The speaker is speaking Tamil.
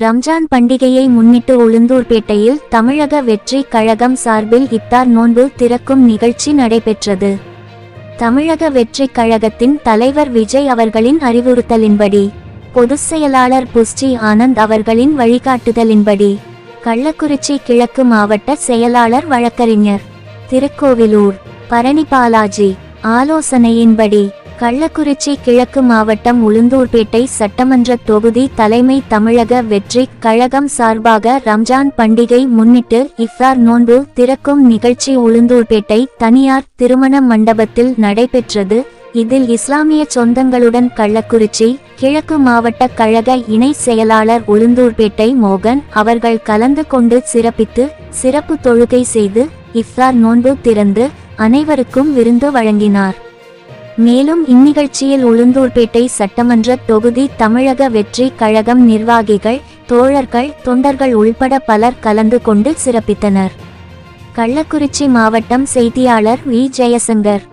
ரம்ஜான் பண்டிகையை முன்னிட்டு உளுந்தூர்பேட்டையில் தமிழக வெற்றி கழகம் சார்பில் இத்தார் நோன்பு திறக்கும் நிகழ்ச்சி நடைபெற்றது. தமிழக வெற்றி கழகத்தின் தலைவர் விஜய் அவர்களின் அறிவுறுத்தலின்படி பொதுச் செயலாளர் புஸ்டி ஆனந்த் அவர்களின் வழிகாட்டுதலின்படி கள்ளக்குறிச்சி கிழக்கு மாவட்ட செயலாளர் வழக்கறிஞர் திருக்கோவிலூர் பரணி பாலாஜி ஆலோசனையின்படி கள்ளக்குறிச்சி கிழக்கு மாவட்டம் உளுந்தூர்பேட்டை சட்டமன்ற தொகுதி தலைமை தமிழக வெற்றி கழகம் சார்பாக ரம்ஜான் பண்டிகை முன்னிட்டு இஃப்தார் நோன்பு திறக்கும் நிகழ்ச்சி உளுந்தூர்பேட்டை தனியார் திருமண மண்டபத்தில் நடைபெற்றது. இதில் இஸ்லாமிய சொந்தங்களுடன் கள்ளக்குறிச்சி கிழக்கு மாவட்ட கழக இணை செயலாளர் உளுந்தூர்பேட்டை மோகன் அவர்கள் கலந்து கொண்டு சிறப்பித்து சிறப்பு தொழுகை செய்து இஃப்தார் நோன்பு திறந்து அனைவருக்கும் விருந்து வழங்கினார். மேலும் இந்நிகழ்ச்சியில் உளுந்தூர்பேட்டை சட்டமன்ற தொகுதி தமிழக வெற்றி கழகம் நிர்வாகிகள் தோழர்கள் தொண்டர்கள் உள்பட பலர் கலந்து கொண்டு சிறப்பித்தனர். கள்ளக்குறிச்சி மாவட்டம் செய்தியாளர் வி. ஜெயசங்கர்.